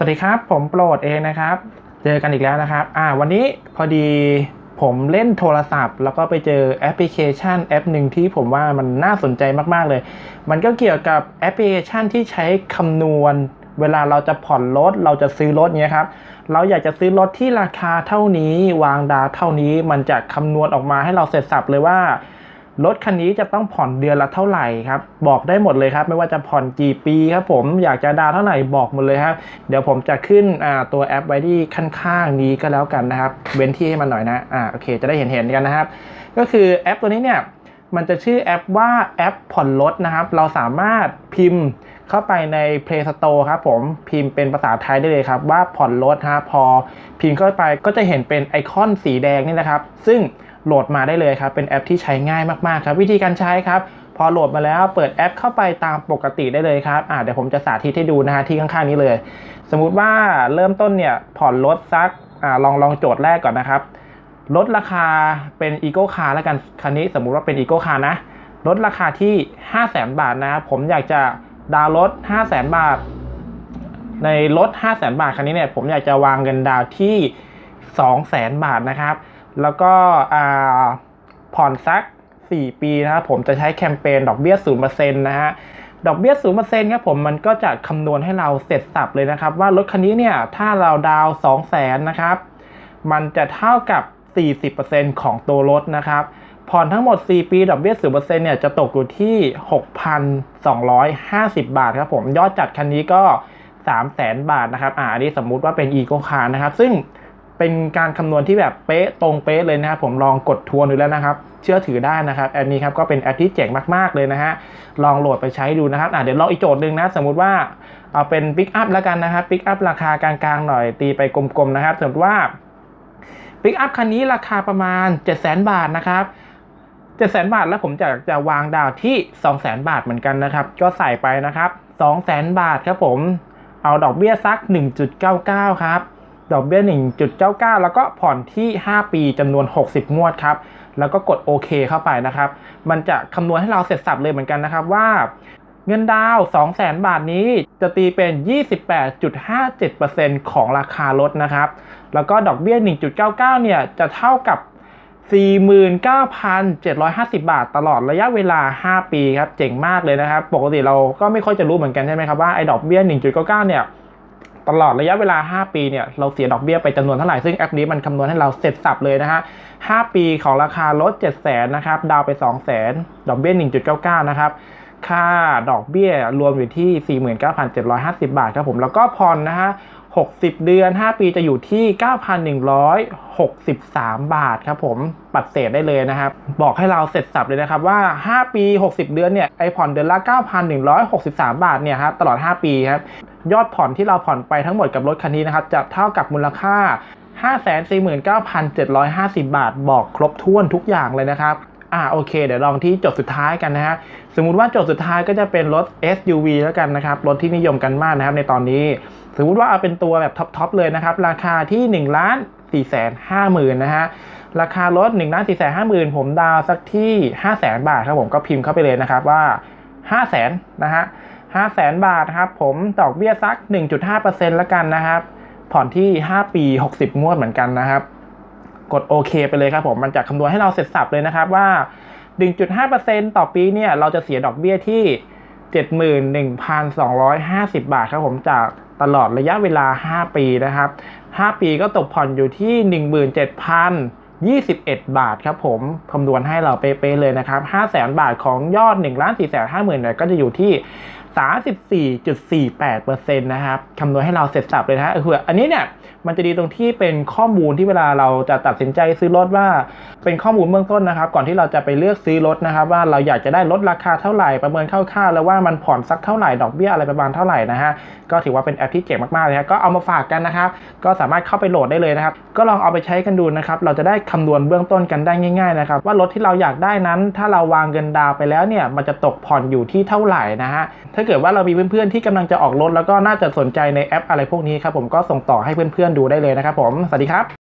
สวัสดีครับ ผมโปรดเองนะครับ เจอกันอีกแล้วนะครับ อ่า วันนี้พอดีผมเล่นโทรศัพท์ แล้วก็ไปเจอแอปพลิเคชันแอปหนึ่งที่ผมว่ามันน่าสนใจมาก ๆ เลย มันก็เกี่ยวกับแอปพลิเคชันที่ใช้คำนวณ เวลาเราจะผ่อนรถ เราจะซื้อรถเนี้ยครับ เราอยากจะซื้อรถที่ราคาเท่านี้ วางดาวเท่านี้ มันจะคำนวณออกมาให้เราเสร็จสับเลยว่า รถคันนี้จะต้องผ่อนเดือนละเท่าไหร่ครับ บอกได้หมดเลยครับ ไม่ว่าจะผ่อนกี่ปีครับผมอยากจะดาวเท่าไหร่บอกหมดเลยครับ เดี๋ยวผมจะขึ้นตัวแอปไว้ที่ข้างๆนี้ก็แล้วกันนะครับ เว้นที่ให้มันหน่อยนะอ่าโอเค จะได้เห็นเห็นๆกันนะครับ ก็คือแอปตัวนี้เนี่ยมันจะชื่อแอปว่าแอปผ่อนรถนะครับ เราสามารถพิมพ์เข้าไปใน Play Store ครับผมพิมพ์เป็นภาษาไทยได้เลยครับ ว่าผ่อนรถฮะพอพิมพ์เข้าไปก็จะเห็นเป็นไอคอนสีแดงนี่นะครับ ซึ่ง โหลดมาได้เลยครับ เป็นแอปที่ใช้ง่ายมากๆครับ วิธีการใช้ครับพอโหลดมาแล้วเปิดแอปเข้าไปตามปกติได้เลยครับอ่าเดี๋ยวผมจะสาธิตให้ดูนะฮะที่ข้างๆนี้เลย สมมุติว่าเริ่มต้นเนี่ยผ่อนรถสักอ่าลองลองโจทย์แรกก่อนนะครับลดราคาเป็นอีโก้คาร์แล้วกันคันนี้สมมุติว่าเป็นอีโก้คาร์นะลดราคาที่ 5 0 0แสนบาทนะผมอยากจะดาวรถ5 0 0แสนบาท ในรถ5 0 0แสนบาทคันนี้เนี่ยผมอยากจะวางเงินดาวที่ 2 0 0แสนบาทนะครับ แล้วก็ผ่อนสัก 4 ปีนะครับผมจะใช้แคมเปญดอกเบี้ย0%นะฮะดอกเบี้ย0%ครับผมมันก็จะคำนวณให้เราเสร็จสับเลยนะครับ ว่ารถคันนี้เนี่ยถ้าเราดาว2 0 0แสนนะครับ มันจะเท่ากับ 40%ของตัวรถนะครับ ผ่อนทั้งหมด 4 ปีดอกเบี้ย0%เนี่ยจะตกอยู่ที่ 6,250 บาทครับผมยอดจัดคันนี้ก็ 300,000บาทนะครับอ่าอันนี้สมมุติว่าเป็น e ีโกคาร์นะครับ ซึ่ง เป็นการคำนวณที่แบบเป๊ะตรงเป๊ะเลยนะครับผมลองกดทวนดูแล้วนะครับ เชื่อถือได้นะครับแอปนี้ครับก็เป็นแอปที่เจ๋งมากๆเลยนะฮะลองโหลดไปใช้ดูนะครับเดี๋ยวลองอีกโจทย์หนึ่งนะสมมุติว่าเอาเป็นปิกอัพแล้วกันนะครับปิกอัพราคากลางๆหน่อยตีไปกลมๆนะครับ สมมติว่าปิกอัพคันนี้ราคาประมาณ 7 0 0 0 0 0 บาทนะครับ7 0 0 0 0บาทแล้วผมจะจะวางดาวที่2 0 0 0 0 0บาทเหมือนกันนะครับ ก็ใส่ไปนะครับ2 0 0 0 0 0บาทครับผม เอาดอกเบี้ยสัก 1.99 ครับ ดอกเบี้ย 1.99 แล้วก็ผ่อนที่ 5 ปีจำนวน 60 งวดครับ แล้วก็กดโอเคเข้าไปนะครับ มันจะคำนวณให้เราเสร็จสับเลยเหมือนกันนะครับว่าเงินดาว200,000 บาทนี้จะตีเป็น 28.57%ของราคารถนะครับ แล้วก็ดอกเบี้ย 1.99 เนี่ยจะเท่ากับ 49,750 บาทตลอดระยะเวลา 5 ปีครับ เจ๋งมากเลยนะครับ ปกติเราก็ไม่ค่อยจะรู้เหมือนกันใช่ไหมครับว่าไอ้ดอกเบี้ย 1.99 เนี่ย ตลอดระยะเวลา 5 ปีเนี่ยเราเสียดอกเบี้ยไปจำนวนเท่าไหร่ซึ่งแอปนี้มันคำนวณให้เราเสร็จสับเลยนะฮะ 5 ปีของราคารถ700,000นะครับ ดาวไป200,000ดอกเบี้ย 1.99 นะครับ ค่าดอกเบี้ยรวมอยู่ที่ 49,750 บาทครับผม แล้วก็ผ่อนนะฮะ 60 เดือน 5 ปีจะอยู่ที่ 9,163 บาทครับผมปัดเศษได้เลยนะครับ บอกให้เราเสร็จสับเลยนะครับว่า 5 ปี 60 เดือนเนี่ยไอผ่อนเดือนละ 9,163 บาทเนี่ยครับตลอด 5 ปีครับยอดผ่อนที่เราผ่อนไปทั้งหมดกับรถคันนี้นะครับจะเท่ากับมูลค่า549,750 บาท บอกครบถ้วนทุกอย่างเลยนะครับ อ่าโอเค เดี๋ยวลองที่โจทย์สุดท้ายกันนะฮะสมมุติว่าโจทย์สุดท้ายก็จะเป็นรถ SUV แล้วกันนะครับ รถที่นิยมกันมากนะครับในตอนนี้ สมมุติว่าเอาเป็นตัวแบบท็อปๆเลยนะครับ ราคาที่1ล้าน4แสนห้าหมื่นนะฮะราคารถ1ล้าน4แสนห้าหมื่นผมดาวสักที่5แสนบาทครับผมก็พิมพ์เข้าไปเลยนะครับว่า5แสนนะฮะ5แสนบาทครับผมดอกเบี้ยสัก 1.5%แล้วกันนะครับ ผ่อนที่ 5 ปี 60งวดเหมือนกันนะครับ กดโอเคไปเลยครับผมมันจะคำนวณให้เราเสร็จสับเลยนะครับว่า 1.5%ต่อปีเนี่ยเราจะเสียดอกเบี้ยที่ 71,250 บาทครับผมจากตลอดระยะเวลา 5 ปีนะครับ 5 ปีก็ตกผ่อนอยู่ที่ 17,021 บาทครับผมคำนวณให้เราเป๊ะๆเลยนะครับ 500,000 บาทของยอด1 4 5 0 0 0 0เนี่ยก็จะอยู่ที่ 34.48%นะครับคำนวณให้เราเสร็จสับเลยนะฮะคืออันนี้เนี่ยมันจะดีตรงที่เป็นข้อมูลที่เวลาเราจะตัดสินใจซื้อรถว่า เป็นข้อมูลเบื้องต้นนะครับ ก่อนที่เราจะไปเลือกซื้อรถนะครับ ว่าเราอยากจะได้ลดราคาเท่าไหร่ประเมินคร่าวๆแล้วว่ามันผ่อนสักเท่าไหร่ดอกเบี้ยอะไรประมาณเท่าไหร่นะฮะก็ถือว่าเป็นแอปที่เจ๋งมากๆเลยครับก็เอามาฝากกันนะครับ ก็สามารถเข้าไปโหลดได้เลยนะครับ ก็ลองเอาไปใช้กันดูนะครับเราจะได้คำนวณเบื้องต้นกันได้ง่ายๆนะครับว่ารถที่เราอยากได้นั้น ถ้าเราวางเงินดาวน์ไปแล้วเนี่ยมันจะตกผ่อนอยู่ที่เท่าไหร่นะฮะถ้าเกิดว่าเรามีเพื่อนๆที่กำลังจะออกรถแล้วก็น่าจะสนใจในแอปอะไรพวกนี้ครับผมก็ส่งต่อให้เพื่อนๆดูได้เลยนะครับผมสวัสดีครับ